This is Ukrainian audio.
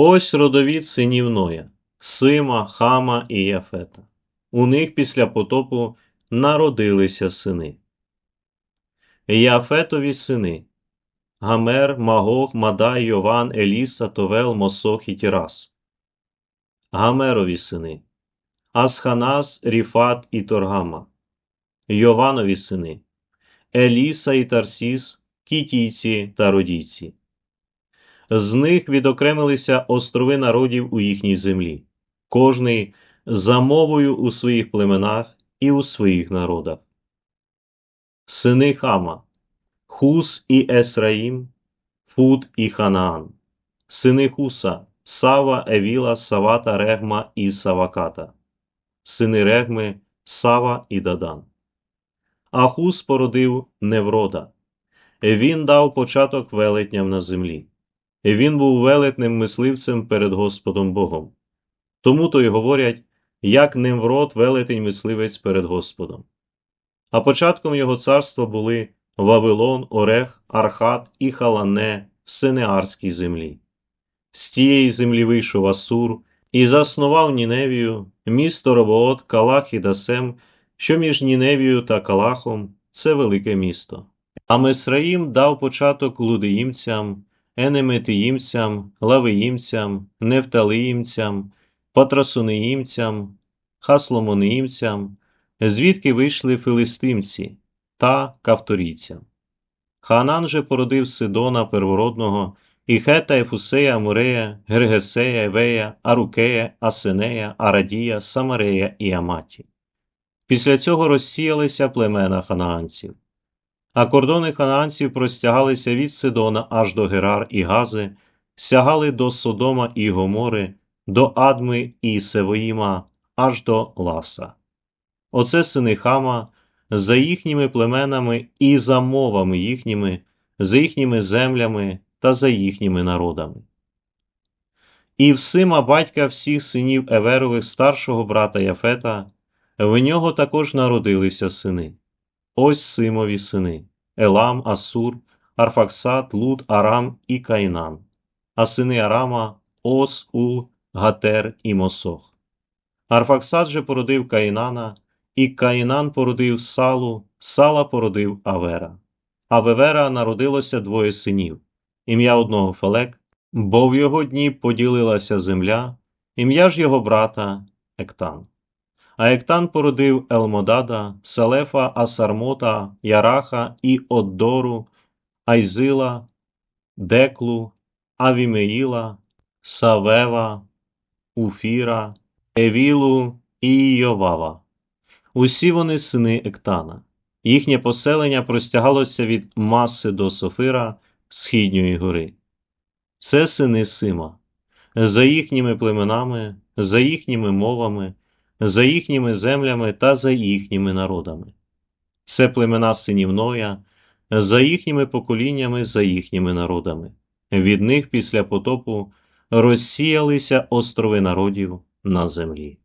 Ось родовід синів Ноя, Сима, Хама і Яфета. У них після потопу народилися сини. Яфетові сини Гамер, Магог, Мадай, Йован, Еліса, Товел, Мосох і Тірас. Гамерові сини Асханас, Ріфат і Торгама. Йованові сини Еліса і Тарсіс, Кітійці та Родійці. З них відокремилися острови народів у їхній землі, кожний за мовою у своїх племенах і у своїх народах. Сини Хама, Хус і Есраїм, Фуд і Ханаан, сини Хуса, Сава, Евіла, Савата, Регма і Саваката, сини Регми, Сава і Дадан. А Хус породив Неврода. Він дав початок велетням на землі. Він був велетним мисливцем перед Господом Богом. Тому то й говорять, як Немврод велетень мисливець перед Господом. А початком його царства були Вавилон, Орех, Архат і Халане в Синеарській землі. З тієї землі вийшов Асур і заснував Ніневію, місто Робоот, Калах і Дасем, що між Ніневією та Калахом це велике місто. А Месраїм дав початок лудеїмцям, енеметиїмцям, лавиїмцям, нефталиїмцям, патрасунеїмцям, хасломониїмцям, звідки вийшли филистимці та кавторійцям. Ханан же породив Сидона первородного, і Хета, Ефусея, Амурея, Гергесея, Евея, Арукея, Асенея, Арадія, Самарея і Аматі. Після цього розсіялися племена ханаанців. А кордони ханаанців простягалися від Сидона аж до Герар і Гази, сягали до Содома і Гомори, до Адми і Севоїма, аж до Ласа. Оце сини Хама, за їхніми племенами і за мовами їхніми, за їхніми землями та за їхніми народами. І в Сима батька всіх синів Еверових старшого брата Яфета, в нього також народилися сини. Ось Симові сини Елам, Асур, Арфаксат, Луд, Арам і Кайнан, а сини Арама Ос, Ул, Гатер і Мосох. Арфаксат же породив Каїнана, і Каїнан породив Салу, Сала породив Авера. А в Евера народилося двоє синів ім'я одного Фелек, бо в його дні поділилася земля, ім'я ж його брата Ектан. А Ектан породив Елмодада, Салефа, Асармота, Яраха і Оддору, Айзила, Деклу, Авімеїла, Савева, Уфіра, Евілу і Йовава. Усі вони сини Ектана. Їхнє поселення простягалося від Маси до Софира Східньої гори. Це сини Сима. За їхніми племенами, за їхніми мовами, за їхніми землями та за їхніми народами. Це племена синів Ноя, за їхніми поколіннями, за їхніми народами. Від них після потопу розсіялися острови народів на землі.